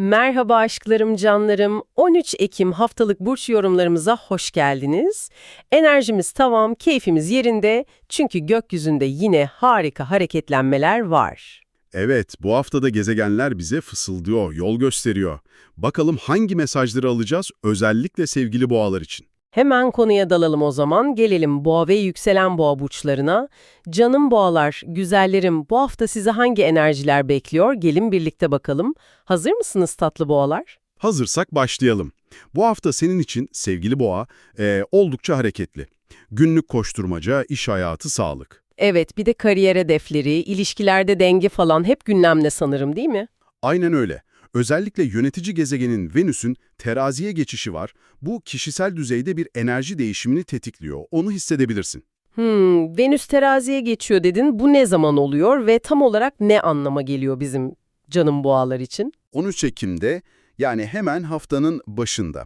Merhaba aşklarım, canlarım. 13 Ekim haftalık burç yorumlarımıza hoş geldiniz. Enerjimiz tamam, keyfimiz yerinde. Çünkü gökyüzünde yine harika hareketlenmeler var. Evet, bu haftada gezegenler bize fısıldıyor, yol gösteriyor. Bakalım hangi mesajları alacağız özellikle sevgili boğalar için. Hemen konuya dalalım o zaman. Gelelim boğa ve yükselen boğa burçlarına. Canım boğalar, güzellerim bu hafta size hangi enerjiler bekliyor? Gelin birlikte bakalım. Hazır mısınız tatlı boğalar? Hazırsak başlayalım. Bu hafta senin için sevgili boğa eee, oldukça hareketli. Günlük koşturmaca, iş hayatı, sağlık. Evet, bir de kariyer hedefleri, ilişkilerde denge falan hep gündemde sanırım değil mi? Aynen öyle. Özellikle yönetici gezegenin Venüs'ün teraziye geçişi var. Bu kişisel düzeyde bir enerji değişimini tetikliyor. Onu hissedebilirsin. Hmm, Venüs teraziye geçiyor dedin. Bu ne zaman oluyor ve tam olarak ne anlama geliyor bizim canım boğalar için? 13 Ekim'de yani hemen haftanın başında.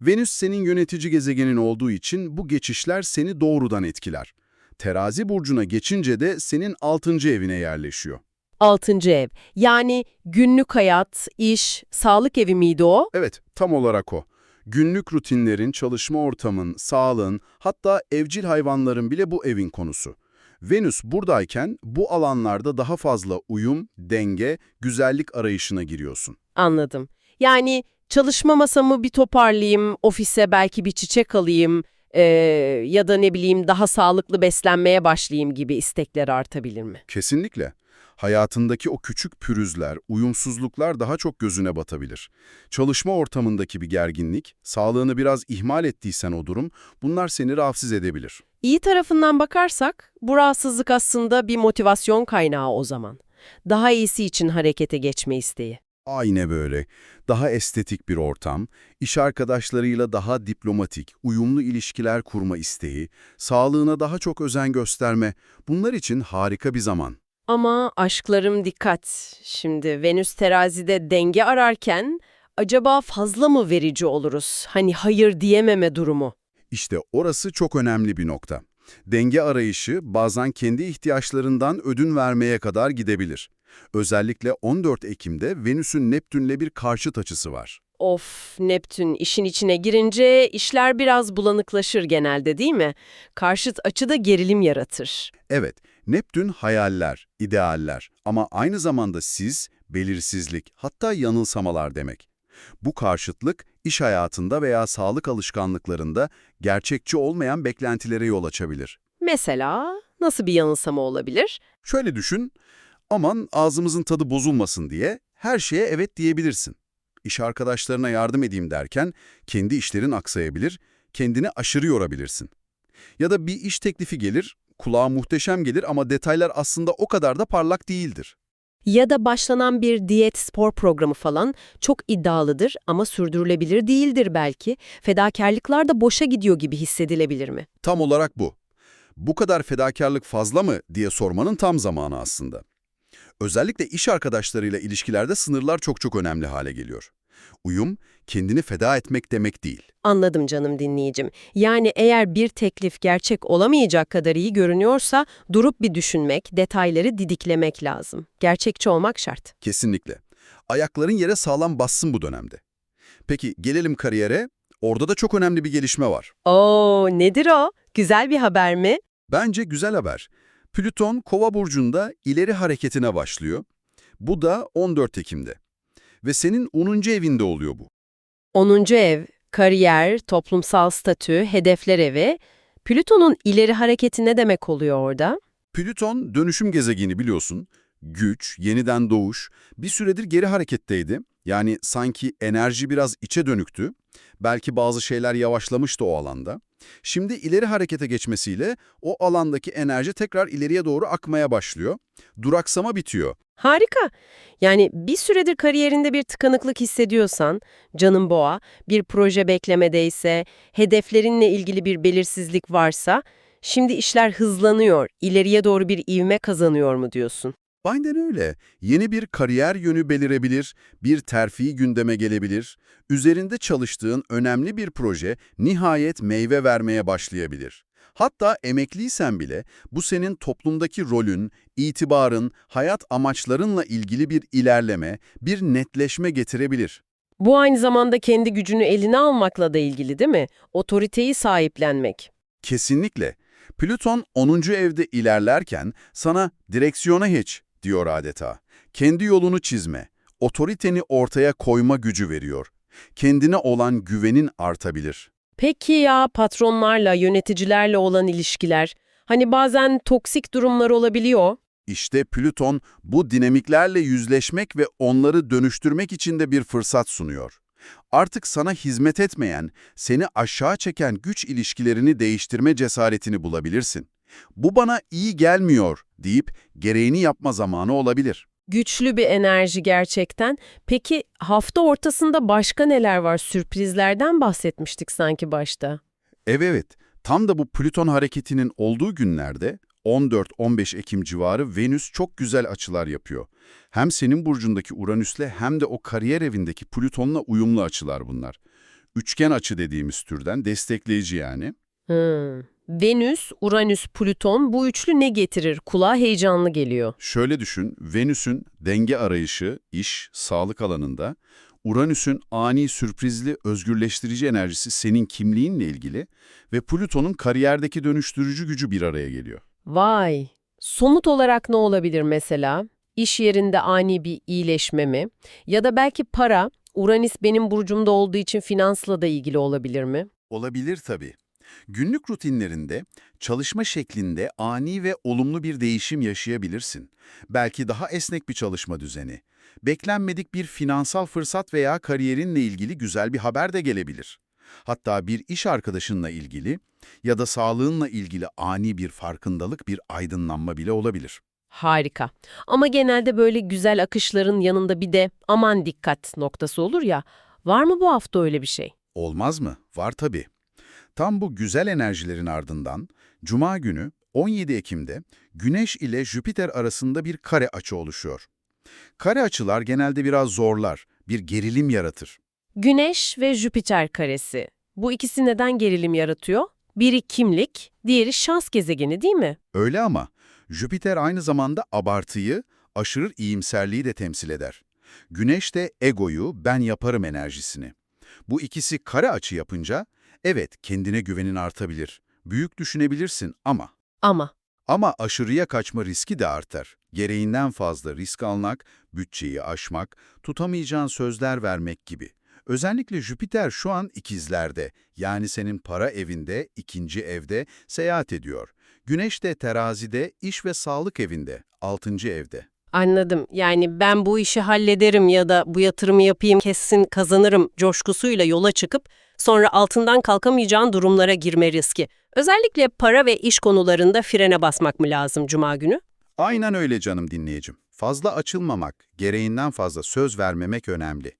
Venüs senin yönetici gezegenin olduğu için bu geçişler seni doğrudan etkiler. Terazi burcuna geçince de senin 6. evine yerleşiyor. Altıncı ev. Yani günlük hayat, iş, sağlık evi miydi o? Evet, tam olarak o. Günlük rutinlerin, çalışma ortamın, sağlığın, hatta evcil hayvanların bile bu evin konusu. Venüs buradayken bu alanlarda daha fazla uyum, denge, güzellik arayışına giriyorsun. Anladım. Yani çalışma masamı bir toparlayayım, ofise belki bir çiçek alayım eee, ya da ne bileyim daha sağlıklı beslenmeye başlayayım gibi istekler artabilir mi? Kesinlikle. Hayatındaki o küçük pürüzler, uyumsuzluklar daha çok gözüne batabilir. Çalışma ortamındaki bir gerginlik, sağlığını biraz ihmal ettiysen o durum, bunlar seni rahatsız edebilir. İyi tarafından bakarsak bu rahatsızlık aslında bir motivasyon kaynağı o zaman. Daha iyisi için harekete geçme isteği. Aynı böyle. Daha estetik bir ortam, iş arkadaşlarıyla daha diplomatik, uyumlu ilişkiler kurma isteği, sağlığına daha çok özen gösterme, bunlar için harika bir zaman. Ama aşklarım dikkat. Şimdi Venüs terazide denge ararken acaba fazla mı verici oluruz? Hani hayır diyememe durumu. İşte orası çok önemli bir nokta. Denge arayışı bazen kendi ihtiyaçlarından ödün vermeye kadar gidebilir. Özellikle 14 Ekim'de Venüs'ün Neptün'le bir karşıt açısı var. Of Neptün işin içine girince işler biraz bulanıklaşır genelde değil mi? Karşıt açıda gerilim yaratır. Evet, Neptün hayaller, idealler ama aynı zamanda siz, belirsizlik, hatta yanılsamalar demek. Bu karşıtlık iş hayatında veya sağlık alışkanlıklarında gerçekçi olmayan beklentilere yol açabilir. Mesela nasıl bir yanılsama olabilir? Şöyle düşün, aman ağzımızın tadı bozulmasın diye her şeye evet diyebilirsin. İş arkadaşlarına yardım edeyim derken kendi işlerin aksayabilir, kendini aşırı yorabilirsin. Ya da bir iş teklifi gelir, kulağa muhteşem gelir ama detaylar aslında o kadar da parlak değildir. Ya da başlanan bir diyet spor programı falan çok iddialıdır ama sürdürülebilir değildir belki. Fedakarlıklar da boşa gidiyor gibi hissedilebilir mi? Tam olarak bu. Bu kadar fedakarlık fazla mı diye sormanın tam zamanı aslında. Özellikle iş arkadaşlarıyla ilişkilerde sınırlar çok çok önemli hale geliyor. Uyum, kendini feda etmek demek değil. Anladım canım dinleyicim. Yani eğer bir teklif gerçek olamayacak kadar iyi görünüyorsa durup bir düşünmek, detayları didiklemek lazım. Gerçekçi olmak şart. Kesinlikle. Ayakların yere sağlam bassın bu dönemde. Peki gelelim kariyere. Orada da çok önemli bir gelişme var. Oo, nedir o? Güzel bir haber mi? Bence güzel haber. Plüton Kova burcunda ileri hareketine başlıyor. Bu da 14 Ekim'de. Ve senin 10. evinde oluyor bu. 10. ev, kariyer, toplumsal statü, hedefler evi. Plüton'un ileri hareketi ne demek oluyor orada? Plüton dönüşüm gezegeni biliyorsun. Güç, yeniden doğuş, bir süredir geri hareketteydi. Yani sanki enerji biraz içe dönüktü. Belki bazı şeyler yavaşlamıştı o alanda. Şimdi ileri harekete geçmesiyle o alandaki enerji tekrar ileriye doğru akmaya başlıyor. Duraksama bitiyor. Harika. Yani bir süredir kariyerinde bir tıkanıklık hissediyorsan, canım boğa, bir proje beklemedeyse, hedeflerinle ilgili bir belirsizlik varsa, şimdi işler hızlanıyor, ileriye doğru bir ivme kazanıyor mu diyorsun? Aynen öyle. Yeni bir kariyer yönü belirebilir, bir terfi gündeme gelebilir. Üzerinde çalıştığın önemli bir proje nihayet meyve vermeye başlayabilir. Hatta emekliysen bile bu senin toplumdaki rolün, itibarın, hayat amaçlarınla ilgili bir ilerleme, bir netleşme getirebilir. Bu aynı zamanda kendi gücünü eline almakla da ilgili değil mi? Otoriteyi sahiplenmek. Kesinlikle. Plüton 10. evde ilerlerken sana direksiyona hiç diyor adeta. Kendi yolunu çizme, otoriteni ortaya koyma gücü veriyor. Kendine olan güvenin artabilir. Peki ya patronlarla, yöneticilerle olan ilişkiler? Hani bazen toksik durumlar olabiliyor. İşte Plüton bu dinamiklerle yüzleşmek ve onları dönüştürmek için de bir fırsat sunuyor. Artık sana hizmet etmeyen, seni aşağı çeken güç ilişkilerini değiştirme cesaretini bulabilirsin. Bu bana iyi gelmiyor deyip gereğini yapma zamanı olabilir. Güçlü bir enerji gerçekten. Peki hafta ortasında başka neler var? Sürprizlerden bahsetmiştik sanki başta. Evet, evet. Tam da bu Plüton hareketinin olduğu günlerde 14-15 Ekim civarı Venüs çok güzel açılar yapıyor. Hem senin burcundaki Uranüs'le hem de o kariyer evindeki Plüton'la uyumlu açılar bunlar. Üçgen açı dediğimiz türden destekleyici yani. Hmm. Venüs, Uranüs, Plüton bu üçlü ne getirir? Kulağa heyecanlı geliyor. Şöyle düşün, Venüs'ün denge arayışı, iş, sağlık alanında, Uranüs'ün ani sürprizli, özgürleştirici enerjisi senin kimliğinle ilgili ve Plüton'un kariyerdeki dönüştürücü gücü bir araya geliyor. Vay! Somut olarak ne olabilir mesela? İş yerinde ani bir iyileşme mi? Ya da belki para, Uranüs benim burcumda olduğu için finansla da ilgili olabilir mi? Olabilir tabii. Günlük rutinlerinde, çalışma şeklinde ani ve olumlu bir değişim yaşayabilirsin. Belki daha esnek bir çalışma düzeni. Beklenmedik bir finansal fırsat veya kariyerinle ilgili güzel bir haber de gelebilir. Hatta bir iş arkadaşınla ilgili ya da sağlığınla ilgili ani bir farkındalık, bir aydınlanma bile olabilir. Harika. Ama genelde böyle güzel akışların yanında bir de aman dikkat noktası olur ya. Var mı bu hafta öyle bir şey? Olmaz mı? Var tabii. Tam bu güzel enerjilerin ardından Cuma günü 17 Ekim'de Güneş ile Jüpiter arasında bir kare açı oluşuyor. Kare açılar genelde biraz zorlar, bir gerilim yaratır. Güneş ve Jüpiter karesi. Bu ikisi neden gerilim yaratıyor? Biri kimlik, diğeri şans gezegeni değil mi? Öyle ama Jüpiter aynı zamanda abartıyı, aşırı iyimserliği de temsil eder. Güneş de egoyu, ben yaparım enerjisini. Bu ikisi kare açı yapınca, evet kendine güvenin artabilir, büyük düşünebilirsin ama... Ama Ama aşırıya kaçma riski de artar. Gereğinden fazla risk almak, bütçeyi aşmak, tutamayacağın sözler vermek gibi. Özellikle Jüpiter şu an ikizlerde, yani senin para evinde, ikinci evde seyahat ediyor. Güneş de terazide, iş ve sağlık evinde, altıncı evde. Anladım. Yani ben bu işi hallederim ya da bu yatırımı yapayım kesin kazanırım coşkusuyla yola çıkıp sonra altından kalkamayacağın durumlara girme riski. Özellikle para ve iş konularında frene basmak mı lazım cuma günü? Aynen öyle canım dinleyicim. Fazla açılmamak, gereğinden fazla söz vermemek önemli.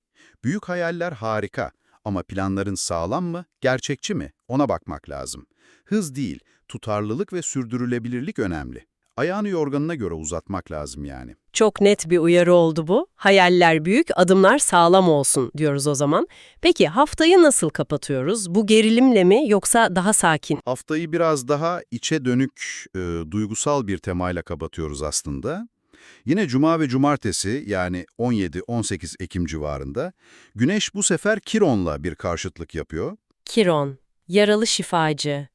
Büyük hayaller harika ama planların sağlam mı, gerçekçi mi? Ona bakmak lazım. Hız değil, tutarlılık ve sürdürülebilirlik önemli. Ayağını yorganına göre uzatmak lazım yani. Çok net bir uyarı oldu bu. Hayaller büyük, adımlar sağlam olsun diyoruz o zaman. Peki haftayı nasıl kapatıyoruz? Bu gerilimle mi yoksa daha sakin? Haftayı biraz daha içe dönük, e, duygusal bir temayla kapatıyoruz aslında. Yine Cuma ve Cumartesi yani 17-18 Ekim civarında Güneş bu sefer Kiron'la bir karşıtlık yapıyor. Kiron, yaralı şifacı.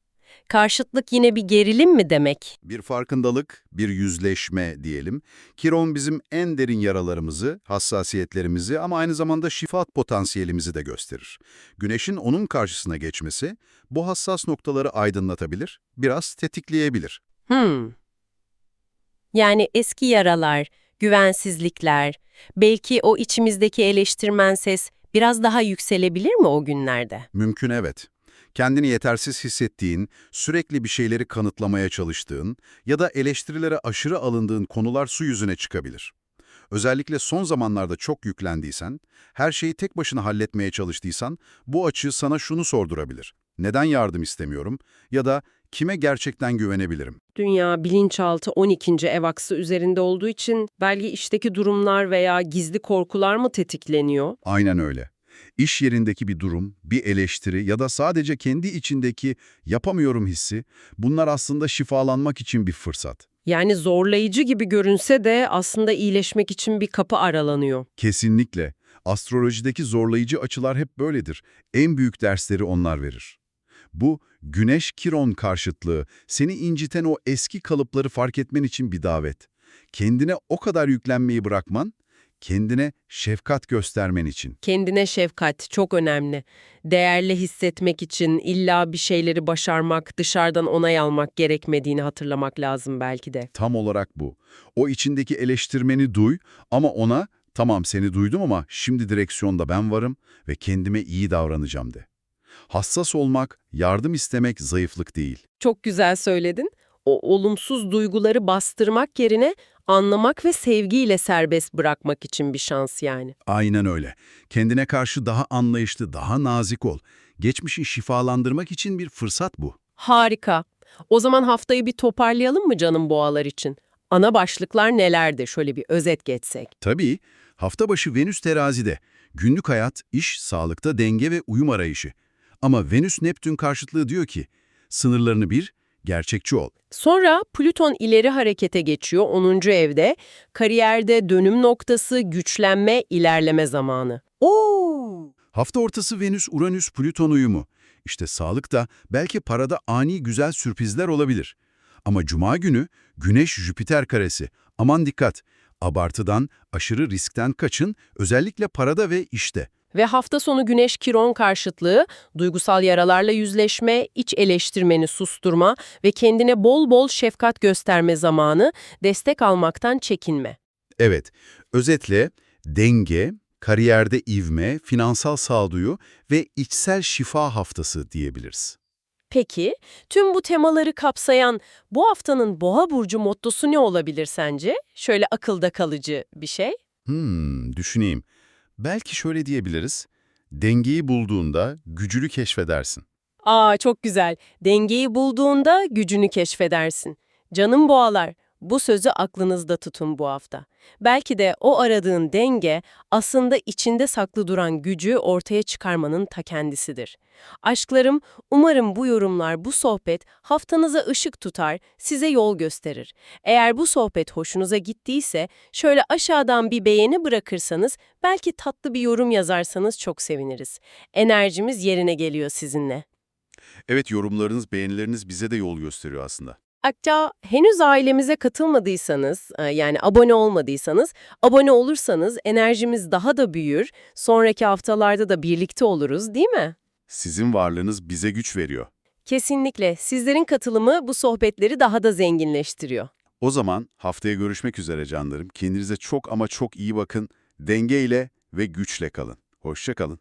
Karşıtlık yine bir gerilim mi demek? Bir farkındalık, bir yüzleşme diyelim. Kiron bizim en derin yaralarımızı, hassasiyetlerimizi ama aynı zamanda şifat potansiyelimizi de gösterir. Güneşin onun karşısına geçmesi bu hassas noktaları aydınlatabilir, biraz tetikleyebilir. Hmm. Yani eski yaralar, güvensizlikler, belki o içimizdeki eleştirmen ses biraz daha yükselebilir mi o günlerde? Mümkün evet. Kendini yetersiz hissettiğin, sürekli bir şeyleri kanıtlamaya çalıştığın ya da eleştirilere aşırı alındığın konular su yüzüne çıkabilir. Özellikle son zamanlarda çok yüklendiysen, her şeyi tek başına halletmeye çalıştıysan, bu açı sana şunu sordurabilir. Neden yardım istemiyorum? Ya da kime gerçekten güvenebilirim? Dünya bilinçaltı 12. ev aksı üzerinde olduğu için belki işteki durumlar veya gizli korkular mı tetikleniyor? Aynen öyle. İş yerindeki bir durum, bir eleştiri ya da sadece kendi içindeki yapamıyorum hissi, bunlar aslında şifalanmak için bir fırsat. Yani zorlayıcı gibi görünse de aslında iyileşmek için bir kapı aralanıyor. Kesinlikle. Astrolojideki zorlayıcı açılar hep böyledir. En büyük dersleri onlar verir. Bu, Güneş-Kiron karşıtlığı, seni inciten o eski kalıpları fark etmen için bir davet. Kendine o kadar yüklenmeyi bırakman, kendine şefkat göstermen için. Kendine şefkat çok önemli. Değerli hissetmek için illa bir şeyleri başarmak, dışarıdan onay almak gerekmediğini hatırlamak lazım belki de. Tam olarak bu. O içindeki eleştirmeni duy ama ona, tamam seni duydum ama şimdi direksiyonda ben varım ve kendime iyi davranacağım de. Hassas olmak, yardım istemek zayıflık değil. Çok güzel söyledin. O olumsuz duyguları bastırmak yerine anlamak ve sevgiyle serbest bırakmak için bir şans yani. Aynen öyle. Kendine karşı daha anlayışlı, daha nazik ol. Geçmişi şifalandırmak için bir fırsat bu. Harika. O zaman haftayı bir toparlayalım mı canım boğalar için? Ana başlıklar nelerdi? Şöyle bir özet geçsek. Tabii, hafta başı Venüs terazide. Günlük hayat, iş, sağlıkta denge ve uyum arayışı. Ama Venüs-Neptün karşıtlığı diyor ki, sınırlarını bil, gerçekçi ol. Sonra Plüton ileri harekete geçiyor 10. evde. Kariyerde dönüm noktası, güçlenme, ilerleme zamanı. Oo! Hafta ortası Venüs-Uranüs-Plüton uyumu. İşte sağlıkta belki parada ani güzel sürprizler olabilir. Ama cuma günü Güneş-Jüpiter karesi. Aman dikkat! Abartıdan, aşırı riskten kaçın, özellikle parada ve işte. Ve hafta sonu Güneş Kiron karşıtlığı, duygusal yaralarla yüzleşme, iç eleştirmeni susturma ve kendine bol bol şefkat gösterme zamanı, destek almaktan çekinme. Evet, özetle denge, kariyerde ivme, finansal sağduyu ve içsel şifa haftası diyebiliriz. Peki, tüm bu temaları kapsayan bu haftanın Boğa burcu mottosu ne olabilir sence? Şöyle akılda kalıcı bir şey. Hmm, düşüneyim. Belki şöyle diyebiliriz. Dengeyi bulduğunda gücünü keşfedersin. Aa çok güzel. Dengeyi bulduğunda gücünü keşfedersin. Canım boğalar, bu sözü aklınızda tutun bu hafta. Belki de o aradığın denge aslında içinde saklı duran gücü ortaya çıkarmanın ta kendisidir. Aşklarım, umarım bu yorumlar, bu sohbet haftanıza ışık tutar, size yol gösterir. Eğer bu sohbet hoşunuza gittiyse şöyle aşağıdan bir beğeni bırakırsanız, belki tatlı bir yorum yazarsanız çok seviniriz. Enerjimiz yerine geliyor sizinle. Evet yorumlarınız, beğenileriniz bize de yol gösteriyor aslında. Hatta henüz ailemize katılmadıysanız, e, yani abone olmadıysanız, abone olursanız enerjimiz daha da büyür, sonraki haftalarda da birlikte oluruz değil mi? Sizin varlığınız bize güç veriyor. Kesinlikle sizlerin katılımı bu sohbetleri daha da zenginleştiriyor. O zaman haftaya görüşmek üzere canlarım. Kendinize çok ama çok iyi bakın. Dengeyle ve güçle kalın. Hoşça kalın.